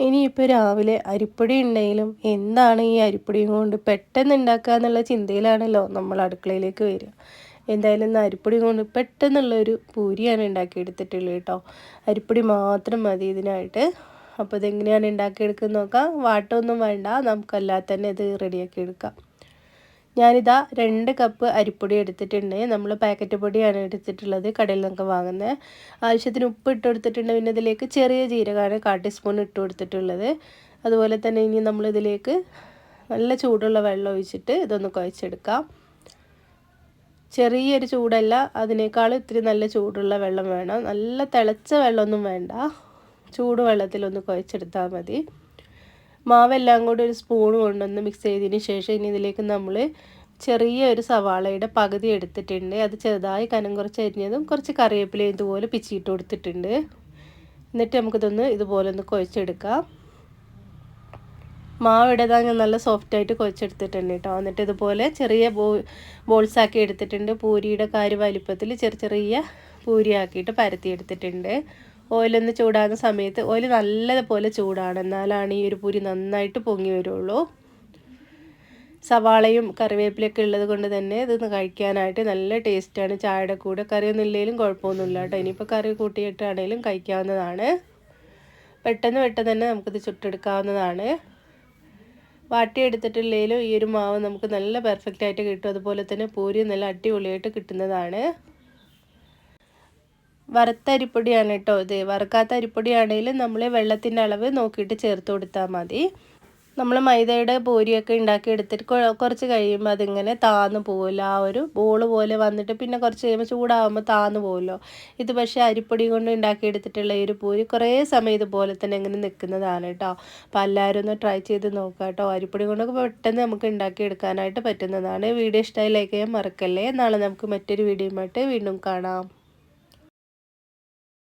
ഇനിയിപ്പോൾ രാവിലെ അരിപ്പൊടി ഉണ്ടെങ്കിലും എന്താണ് ഈ അരിപ്പൊടിയും കൊണ്ട് പെട്ടെന്ന് ഉണ്ടാക്കുക എന്നുള്ള ചിന്തയിലാണല്ലോ നമ്മൾ അടുക്കളയിലേക്ക് വരിക. എന്തായാലും ഇന്ന് അരിപ്പൊടി കൊണ്ട് പെട്ടെന്നുള്ളൊരു പൂരിയാണ് ഉണ്ടാക്കിയെടുത്തിട്ടുള്ളത് കേട്ടോ. അരിപ്പൊടി മാത്രം മതി ഇതിനായിട്ട്. അപ്പോൾ ഇതെങ്ങനെയാണ് ഉണ്ടാക്കിയെടുക്കുന്നത് നോക്കാം. വാട്ടൊന്നും വേണ്ട. നമുക്കല്ലാതെ തന്നെ ഇത് റെഡിയാക്കി എടുക്കാം. ഞാനിതാ രണ്ട് കപ്പ് അരിപ്പൊടി എടുത്തിട്ടുണ്ട്. നമ്മൾ പാക്കറ്റ് പൊടിയാണ് എടുത്തിട്ടുള്ളത് കടയിൽ നിന്നൊക്കെ വാങ്ങുന്നത് ആവശ്യത്തിന് ഉപ്പ് ഇട്ട് കൊടുത്തിട്ടുണ്ട്. പിന്നെ ഇതിലേക്ക് ചെറിയ ജീരകമാണ് കാ ടീസ്പൂൺ ഇട്ട് കൊടുത്തിട്ടുള്ളത്. അതുപോലെ തന്നെ ഇനി നമ്മൾ ഇതിലേക്ക് നല്ല ചൂടുള്ള വെള്ളം ഒഴിച്ചിട്ട് ഇതൊന്ന് കുഴച്ചെടുക്കാം. ചെറിയൊരു ചൂടല്ല അതിനേക്കാൾ ഇത്തിരി നല്ല ചൂടുള്ള വെള്ളം വേണം. നല്ല തിളച്ച വെള്ളമൊന്നും വേണ്ട. ചൂട് വെള്ളത്തിലൊന്ന് കുഴച്ചെടുത്താൽ മതി. മാവെല്ലാം കൂടി ഒരു സ്പൂൺ കൊണ്ടുവന്ന് മിക്സ് ചെയ്തതിന് ശേഷം ഇനി ഇതിലേക്ക് നമ്മൾ ചെറിയ ഒരു സവാളയുടെ പകുതി എടുത്തിട്ടുണ്ട്. അത് ചെറുതായി കനം കുറച്ച് അരിഞ്ഞതും കുറച്ച് കറിവേപ്പിലയും ഇതുപോലെ പിച്ചിട്ട് കൊടുത്തിട്ടുണ്ട്. എന്നിട്ട് നമുക്കിതൊന്ന് ഇതുപോലെ ഒന്ന് കുഴച്ചെടുക്കാം. മാവ് ഇടതാ ഞാൻ നല്ല സോഫ്റ്റായിട്ട് കുഴച്ചെടുത്തിട്ടുണ്ട് കേട്ടോ എന്നിട്ട് ഇതുപോലെ ചെറിയ ബോ ബോൾസാക്കി എടുത്തിട്ടുണ്ട്. പൂരിയുടെ കാര് വലിപ്പത്തിൽ ചെറിയ ചെറിയ പൂരിയാക്കിയിട്ട് പരത്തി എടുത്തിട്ടുണ്ട്. ഓയിലൊന്ന് ചൂടാകുന്ന സമയത്ത് ഓയിൽ നല്ലതുപോലെ ചൂടാണ്. എന്നാലാണ് ഈ ഒരു പൂരി നന്നായിട്ട് പൊങ്ങി വരുള്ളൂ. സവാളയും കറിവേപ്പിലൊക്കെ ഉള്ളത് കൊണ്ട് തന്നെ ഇതൊന്ന് കഴിക്കാനായിട്ട് നല്ല ടേസ്റ്റാണ്. ചായയുടെ കൂടെ കറിയൊന്നും ഇല്ലെങ്കിലും കുഴപ്പമൊന്നുമില്ല കേട്ടോ. ഇനിയിപ്പോൾ കറി കൂട്ടിയിട്ടാണെങ്കിലും കഴിക്കാവുന്നതാണ്. പെട്ടെന്ന് പെട്ടെന്ന് തന്നെ നമുക്കിത് ചുട്ടെടുക്കാവുന്നതാണ്. വാട്ടിയെടുത്തിട്ടില്ലെങ്കിലും ഈ ഒരു മാവ് നമുക്ക് നല്ല പെർഫെക്റ്റ് ആയിട്ട് കിട്ടും. അതുപോലെ തന്നെ പൂരി നല്ല അടിപൊളിയായിട്ട് കിട്ടുന്നതാണ്. വറുത്ത അരിപ്പൊടിയാണ് കേട്ടോ ഇത്. വറുക്കാത്ത അരിപ്പൊടിയാണെങ്കിലും നമ്മൾ വെള്ളത്തിന്റെ അളവ് നോക്കിയിട്ട് ചേർത്ത് കൊടുത്താൽ മതി. നമ്മൾ മൈദയുടെ പൂരിയൊക്കെ ഉണ്ടാക്കി എടുത്തിട്ട് കുറച്ച് കഴിയുമ്പോൾ അതിങ്ങനെ താന്ന് പോകുമല്ലോ ആ ഒരു ബോൾ പോലെ വന്നിട്ട് പിന്നെ കുറച്ച് കഴിയുമ്പോൾ ചൂടാകുമ്പോൾ താന്ന് പോകുമല്ലോ ഇത് പക്ഷേ അരിപ്പൊടി കൊണ്ട് ഉണ്ടാക്കി എടുത്തിട്ടുള്ള ഈ ഒരു പൂരി കുറേ സമയം ഇതുപോലെ തന്നെ ഇങ്ങനെ നിൽക്കുന്നതാണ് കേട്ടോ. അപ്പോൾ എല്ലാവരും ഒന്ന് ട്രൈ ചെയ്ത് നോക്കാം കേട്ടോ. അരിപ്പൊടി കൊണ്ടൊക്കെ പെട്ടെന്ന് നമുക്ക് ഉണ്ടാക്കി എടുക്കാനായിട്ട് പറ്റുന്നതാണ്. വീഡിയോ ഇഷ്ടമായി ലൈക്ക് ചെയ്യാൻ മറക്കല്ലേ. നാളെ നമുക്ക് മറ്റൊരു വീഡിയോയുമായിട്ട് വീണ്ടും കാണാം.